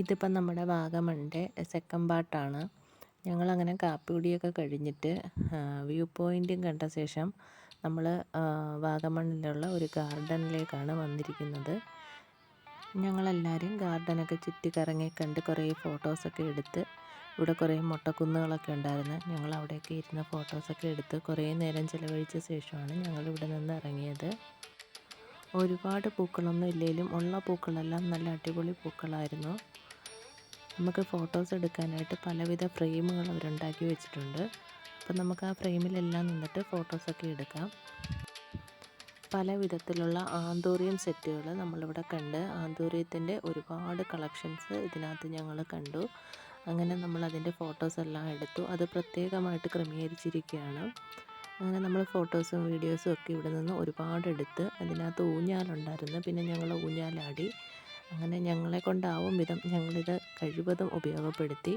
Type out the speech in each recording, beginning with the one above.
ഇതിപ്പം നമ്മുടെ വാഗമണിന്റെ സെക്കൻഡ് പാർട്ടാണ് ഞങ്ങളങ്ങനെ കാപ്പികുടിയൊക്കെ കഴിഞ്ഞിട്ട് വ്യൂ പോയിന്റും കണ്ട ശേഷം നമ്മൾ വാഗമണിലുള്ള ഒരു ഗാർഡനിലേക്കാണ് വന്നിരിക്കുന്നത്. ഞങ്ങളെല്ലാവരും ഗാർഡനൊക്കെ ചുറ്റിക്കറങ്ങി കണ്ട് കുറേ ഫോട്ടോസൊക്കെ എടുത്ത് ഇവിടെ കുറേ മുട്ടക്കുന്നുകളൊക്കെ ഉണ്ടായിരുന്നു. ഞങ്ങൾ അവിടെയൊക്കെ ഇരുന്ന് ഫോട്ടോസൊക്കെ എടുത്ത് കുറേ നേരം ചിലവഴിച്ച ശേഷമാണ് ഞങ്ങൾ ഇവിടെ നിന്ന് ഇറങ്ങിയത്. ഒരുപാട് പൂക്കളൊന്നും ഇല്ലെങ്കിലും ഉള്ള പൂക്കളെല്ലാം നല്ല അടിപൊളി പൂക്കളായിരുന്നു. നമുക്ക് ഫോട്ടോസ് എടുക്കാനായിട്ട് പലവിധ ഫ്രെയിമുകൾ അവരുണ്ടാക്കി വെച്ചിട്ടുണ്ട്. അപ്പം നമുക്ക് ആ ഫ്രെയിമിലെല്ലാം നിന്നിട്ട് ഫോട്ടോസൊക്കെ എടുക്കാം. പല വിധത്തിലുള്ള ആന്തൂറിയം സെറ്റുകൾ നമ്മളിവിടെ കണ്ട് ആന്തൂറിയത്തിന്റെ ഒരുപാട് കളക്ഷൻസ് ഇതിനകത്ത് ഞങ്ങൾ കണ്ടു. അങ്ങനെ നമ്മൾ അതിന്റെ ഫോട്ടോസ് എല്ലാം എടുത്തു. അത് പ്രത്യേകമായിട്ട് ക്രമീകരിച്ചിരിക്കുകയാണ്. അങ്ങനെ നമ്മൾ ഫോട്ടോസും വീഡിയോസും ഒക്കെ ഇവിടെ നിന്ന് ഒരുപാട് എടുത്ത് അതിനകത്ത് ഊഞ്ഞാലുണ്ടായിരുന്നു. പിന്നെ ഞങ്ങൾ ഊഞ്ഞാലാടി. അങ്ങനെ ഞങ്ങളെ കൊണ്ടാവും വിധം ഞങ്ങളിത് കഴിവതും ഉപയോഗപ്പെടുത്തി.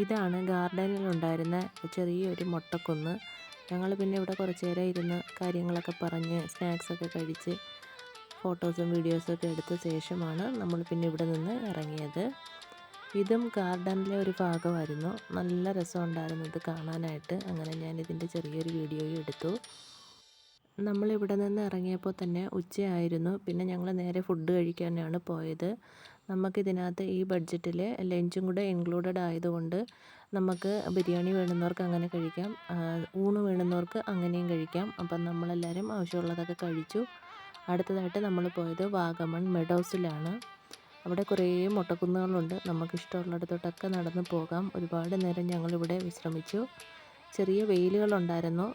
ഇതാണ് ഗാർഡനിൽ ഉണ്ടായിരുന്ന ചെറിയൊരു മുട്ടക്കുന്ന്. ഞങ്ങൾ പിന്നെ ഇവിടെ കുറച്ച് നേരം ഇരുന്ന് കാര്യങ്ങളൊക്കെ പറഞ്ഞ് സ്നാക്സൊക്കെ കഴിച്ച് ഫോട്ടോസും വീഡിയോസും ഒക്കെ എടുത്ത ശേഷമാണ് നമ്മൾ പിന്നെ ഇവിടെ നിന്ന് ഇറങ്ങിയത്. ഇതും ഗാർഡനിലെ ഒരു ഭാഗമായിരുന്നു. നല്ല രസമുണ്ടായിരുന്നു ഇത് കാണാനായിട്ട്. അങ്ങനെ ഞാൻ ഇതിന്റെ ചെറിയൊരു വീഡിയോയും എടുത്തു. നമ്മളിവിടെ നിന്ന് ഇറങ്ങിയപ്പോൾ തന്നെ ഉച്ചയായിരുന്നു. പിന്നെ ഞങ്ങൾ നേരെ ഫുഡ് കഴിക്കാനാണ് പോയത്. നമുക്കിതിനകത്ത് ഈ ബഡ്ജറ്റിൽ ലഞ്ചും കൂടെ ഇൻക്ലൂഡഡ് ആയതുകൊണ്ട് നമുക്ക് ബിരിയാണി വേണ്ടുന്നവർക്ക് അങ്ങനെ കഴിക്കാം. ഊണ് വേണ്ടുന്നവർക്ക് അങ്ങനെയും കഴിക്കാം. അപ്പം നമ്മളെല്ലാവരും ആവശ്യമുള്ളതൊക്കെ കഴിച്ചു. അടുത്തതായിട്ട് നമ്മൾ പോയത് വാഗമൺ മെഡോസിലാണ് അവിടെ കുറേ മുട്ടക്കുന്നുകളുണ്ട്. നമുക്കിഷ്ടമുള്ളിടത്തോട്ടൊക്കെ നടന്ന് പോകാം. ഒരുപാട് നേരം ഞങ്ങളിവിടെ വിശ്രമിച്ചു. ചെറിയ വെയിലുകളുണ്ടായിരുന്നു.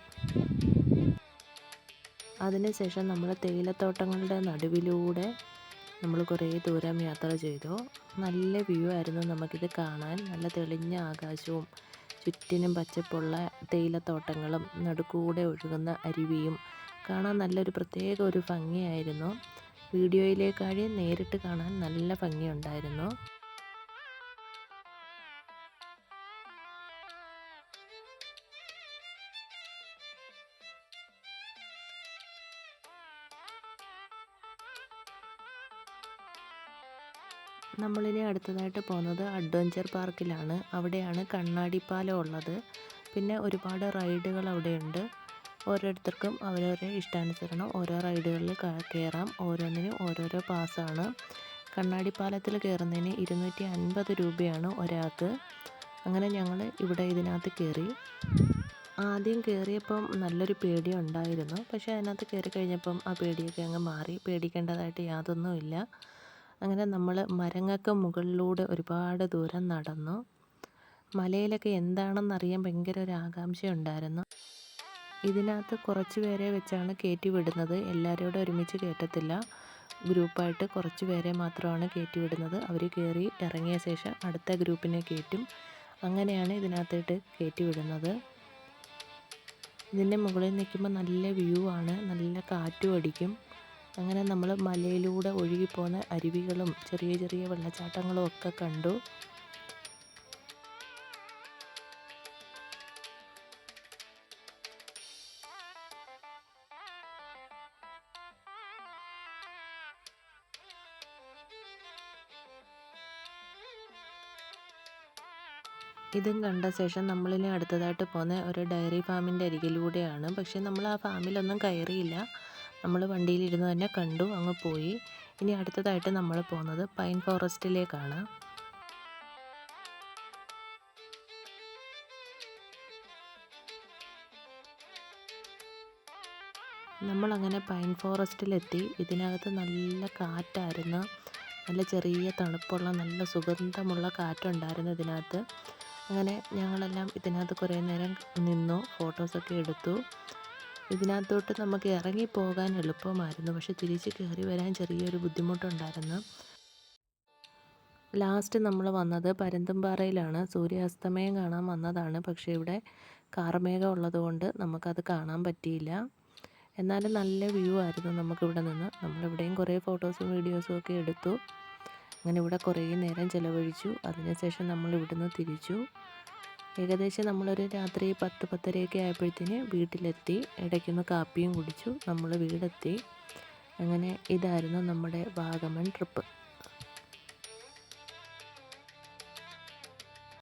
അതിനുശേഷം നമ്മൾ തേയിലത്തോട്ടങ്ങളുടെ നടുവിലൂടെ നമ്മൾ കുറേ ദൂരം യാത്ര ചെയ്തു. നല്ല വ്യൂ ആയിരുന്നു നമുക്കിത് കാണാൻ. നല്ല തെളിഞ്ഞ ആകാശവും ചുറ്റിനും പച്ചപ്പുള്ള തേയിലത്തോട്ടങ്ങളും നടുക്കൂടെ ഒഴുകുന്ന അരുവിയും കാണാൻ നല്ലൊരു പ്രത്യേക ഒരു ഭംഗിയായിരുന്നു. വീഡിയോയിലേക്കാളും നേരിട്ട് കാണാൻ നല്ല ഭംഗിയുണ്ടായിരുന്നു. നമ്മളിനി അടുത്തതായിട്ട് പോകുന്നത് അഡ്വഞ്ചർ പാർക്കിലാണ്. അവിടെയാണ് കണ്ണാടിപ്പാലം ഉള്ളത്. പിന്നെ ഒരുപാട് റൈഡുകൾ അവിടെയുണ്ട്. ഓരോരുത്തർക്കും അവരവരെ ഇഷ്ടാനുസരണം ഓരോ റൈഡുകളിൽ കയറാം ഓരോന്നിനും ഓരോരോ പാസ്സാണ് കണ്ണാടി പാലത്തിൽ കയറുന്നതിന് ഇരുന്നൂറ്റി അൻപത് രൂപയാണ് ഒരാൾക്ക്. അങ്ങനെ ഞങ്ങൾ ഇവിടെ ഇതിനകത്ത് കയറി ആദ്യം കയറിയപ്പം നല്ലൊരു പേടി ഉണ്ടായിരുന്നു. പക്ഷേ അതിനകത്ത് കയറി കഴിഞ്ഞപ്പം ആ പേടിയൊക്കെ അങ്ങ് മാറി. പേടിക്കേണ്ടതായിട്ട് യാതൊന്നുമില്ല. അങ്ങനെ നമ്മൾ മരങ്ങൾക്ക് മുകളിലൂടെ ഒരുപാട് ദൂരം നടന്നു. മലയിലൊക്കെ എന്താണെന്നറിയാൻ ഭയങ്കര ഒരു ആകാംക്ഷ ഉണ്ടായിരുന്നു ഇതിനകത്ത് കുറച്ച് പേരെ വെച്ചാണ് കയറ്റി വിടുന്നത്. എല്ലാവരോടും ഒരുമിച്ച് കയറ്റത്തില്ല. ഗ്രൂപ്പായിട്ട് കുറച്ച് പേരെ മാത്രമാണ് കയറ്റി വിടുന്നത്. അവർ കയറി ഇറങ്ങിയ ശേഷം അടുത്ത ഗ്രൂപ്പിനെ കയറ്റും. അങ്ങനെയാണ് ഇതിനകത്തോട്ട് കയറ്റി വിടുന്നത്. ഇതിന്റെ മുകളിൽ നിൽക്കുമ്പോൾ നല്ല വ്യൂ ആണ്. നല്ല കാറ്റും അടിക്കും. അങ്ങനെ നമ്മൾ മലയിലൂടെ ഒഴുകിപ്പോകുന്ന അരുവികളും ചെറിയ ചെറിയ വെള്ളച്ചാട്ടങ്ങളും ഒക്കെ കണ്ടു. ഇതും കണ്ട ശേഷം നമ്മളിനി അടുത്തതായിട്ട് പോകുന്ന ഒരു ഡയറി ഫാമിന്റെ അരികിലൂടെയാണ്. പക്ഷേ നമ്മൾ ആ ഫാമിലൊന്നും കയറിയില്ല. നമ്മൾ വണ്ടിയിലിരുന്ന് തന്നെ കണ്ടു അങ്ങ് പോയി. ഇനി അടുത്തതായിട്ട് നമ്മൾ പോകുന്നത് പൈൻ ഫോറസ്റ്റിലേക്കാണ്. നമ്മളങ്ങനെ പൈൻ ഫോറസ്റ്റിലെത്തി. ഇതിനകത്ത് നല്ല കാറ്റായിരുന്നു. നല്ല ചെറിയ തണുപ്പുള്ള നല്ല സുഗന്ധമുള്ള കാറ്റുണ്ടായിരുന്നു ഇതിനകത്ത്. അങ്ങനെ ഞങ്ങളെല്ലാം ഇതിനകത്ത് കുറേ നേരം നിന്നു ഫോട്ടോസൊക്കെ എടുത്തു. ഇതിനകത്തോട്ട് നമുക്ക് ഇറങ്ങി പോകാൻ എളുപ്പമായിരുന്നു. പക്ഷെ തിരിച്ച് കയറി വരാൻ ചെറിയൊരു ബുദ്ധിമുട്ടുണ്ടായിരുന്നു. ലാസ്റ്റ് നമ്മൾ വന്നത് പരന്തുംപാറയിലാണ്. സൂര്യാസ്തമയം കാണാൻ വന്നതാണ്. പക്ഷേ ഇവിടെ കാർമേഘം ഉള്ളതുകൊണ്ട് നമുക്കത് കാണാൻ പറ്റിയില്ല. എന്നാലും നല്ല വ്യൂ ആയിരുന്നു നമുക്കിവിടെ നിന്ന്. നമ്മളിവിടെയും കുറേ ഫോട്ടോസും വീഡിയോസും ഒക്കെ എടുത്തു. അങ്ങനെ ഇവിടെ കുറേ നേരം ചിലവഴിച്ചു. അതിനുശേഷം നമ്മൾ ഇവിടുന്ന് തിരിച്ചു. ഏകദേശം നമ്മളൊരു രാത്രി പത്ത് പത്തരയൊക്കെ ആയപ്പോഴത്തേന് വീട്ടിലെത്തി. ഇടയ്ക്കൊന്ന് കാപ്പിയും കുടിച്ചു. നമ്മൾ വീടെത്തി. അങ്ങനെ ഇതായിരുന്നു നമ്മുടെ വാഗമൺ ട്രിപ്പ്.